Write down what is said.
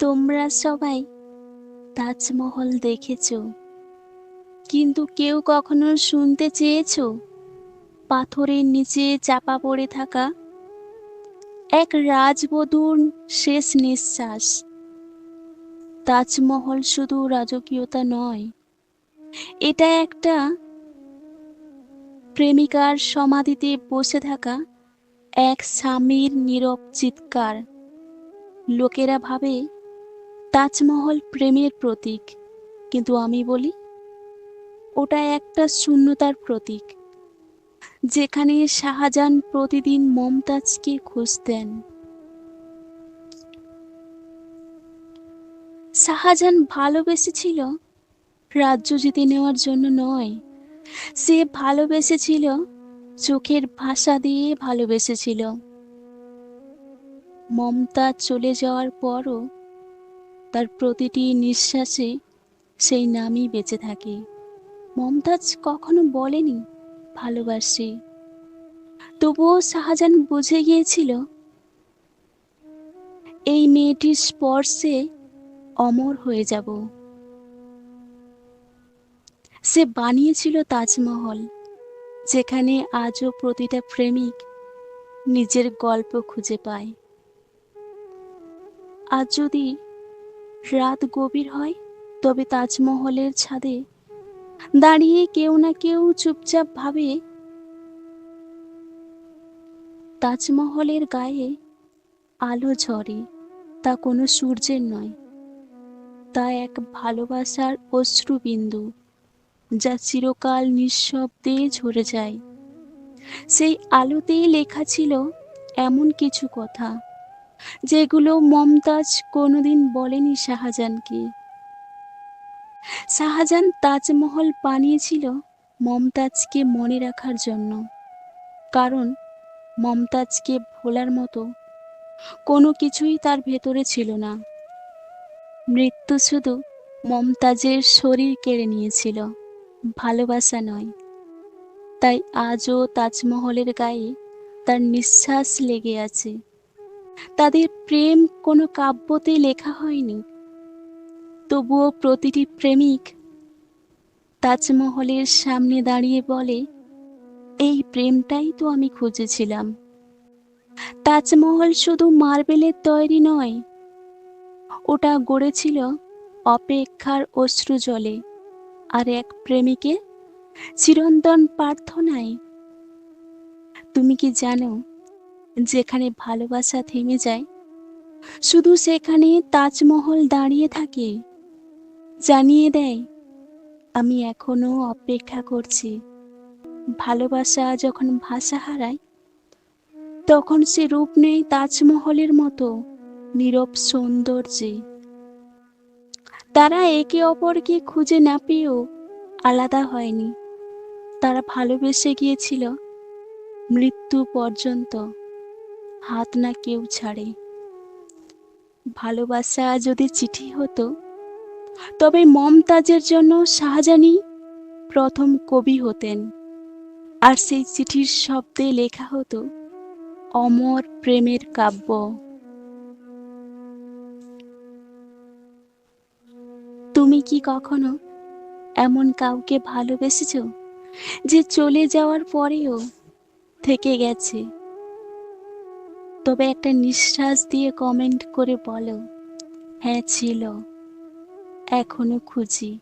তোমরা সবাই তাজমহল দেখেছ। কিন্তু কেউ কখনো শুনতে চেয়েছো পাথরের নিচে চাপা পড়ে থাকা? এক রাজবধূর শেষ নিঃশ্বাস। তাজমহল শুধু রাজকীয়তা নয়, এটা একটা প্রেমিকার সমাধিতে বসে থাকা এক স্বামীর নীরব চিৎকার। লোকেরা ভাবে তাজমহল প্রেমের প্রতীক। কিন্তু আমি বলি, ওটা একটা শূন্যতার প্রতীক, যেখানে শাহজাহান প্রতিদিন মমতাজকে খুঁজতেন। শাহজাহান ভালোবেসেছিল রাজ্য জিতে নেওয়ার জন্য নয়, সে ভালোবেসেছিল চোখের ভাষা দিয়ে ভালোবেসেছিল। মমতাজ চলে যাওয়ার পরও তার প্রতিটি নিঃশ্বাসে সেই নামই বেঁচে থাকে। মমতাজ কখনো বলেনি ভালোবাসি। তবুও শাহজাহান বুঝে গিয়েছিল, এই মেয়েটির স্পর্শে অমর হয়ে যাব। সে বানিয়েছিল তাজমহল, যেখানে আজও প্রতিটা প্রেমিক নিজের গল্প খুঁজে পায়। আজ যদি রাত গভীর হয়, তবে তাজমহলের ছাদে দাঁড়িয়ে কেউ না কেউ চুপচাপ ভাবে। তাজমহলের গায়ে আলো ঝরে, তা কোনো সূর্যের নয়, তা এক ভালোবাসার অশ্রুবিন্দু যা চিরকাল নিঃশব্দে ঝরে যায়। সেই আলোতেই লেখা ছিল এমন কিছু কথা। যেগুলো মমতাজ কোনোদিন বলেনি শাহজাহানকে। শাহজাহান তাজমহল বানিয়েছিল মমতাজকে মনে রাখার জন্য। কারণ মমতাজকে ভোলার মতো কোনো কিছুই তার ভেতরে ছিল না। মৃত্যু শুধু মমতাজের শরীর কেড়ে নিয়েছিল, ভালোবাসা নয়। তাই আজও তাজমহলের গায়ে তার নিঃশ্বাস লেগে আছে। তাদের প্রেম কোনো কাব্যতে লেখা হয়নি। তবুও প্রতিটি প্রেমিক তাজমহলের সামনে দাঁড়িয়ে বলে, এই প্রেমটাই তো আমি খুঁজেছিলাম। তাজমহল শুধু মার্বেলের তৈরি নয়, ওটা গড়েছিল অপেক্ষার অশ্রু জলে। আর এক প্রেমিকে চিরন্তন প্রার্থনায়, তুমি কি জানো যেখানে ভালোবাসা থেমে যায়, শুধু সেখানে তাজমহল দাঁড়িয়ে থাকে। জানিয়ে দেয়, আমি এখনও অপেক্ষা করছি। ভালোবাসা যখন ভাষা হারায়, তখন সে রূপ নেই তাজমহলের মতো, নীরব সৌন্দর্যে। তারা একে অপরকে খুঁজে না পেয়েও আলাদা হয়নি। তারা ভালোবেসে গিয়েছিল মৃত্যু পর্যন্ত। হাত না কেউ ছাড়ে। ভালোবাসা যদি চিঠি হতো, তবে মমতাজের জন্য শাহজাহানই প্রথম কবি হতেন। আর সেই চিঠির শব্দে লেখা হতো, অমর প্রেমের কাব্য। তুমি কি কখনো এমন কাউকে ভালোবেসেছ, যে চলে যাওয়ার পরেও থেকে গেছে? তবে একটা নিঃশ্বাস দিয়ে কমেন্ট করে বলো হ্যাঁ ছিল। এখনও খুঁজি।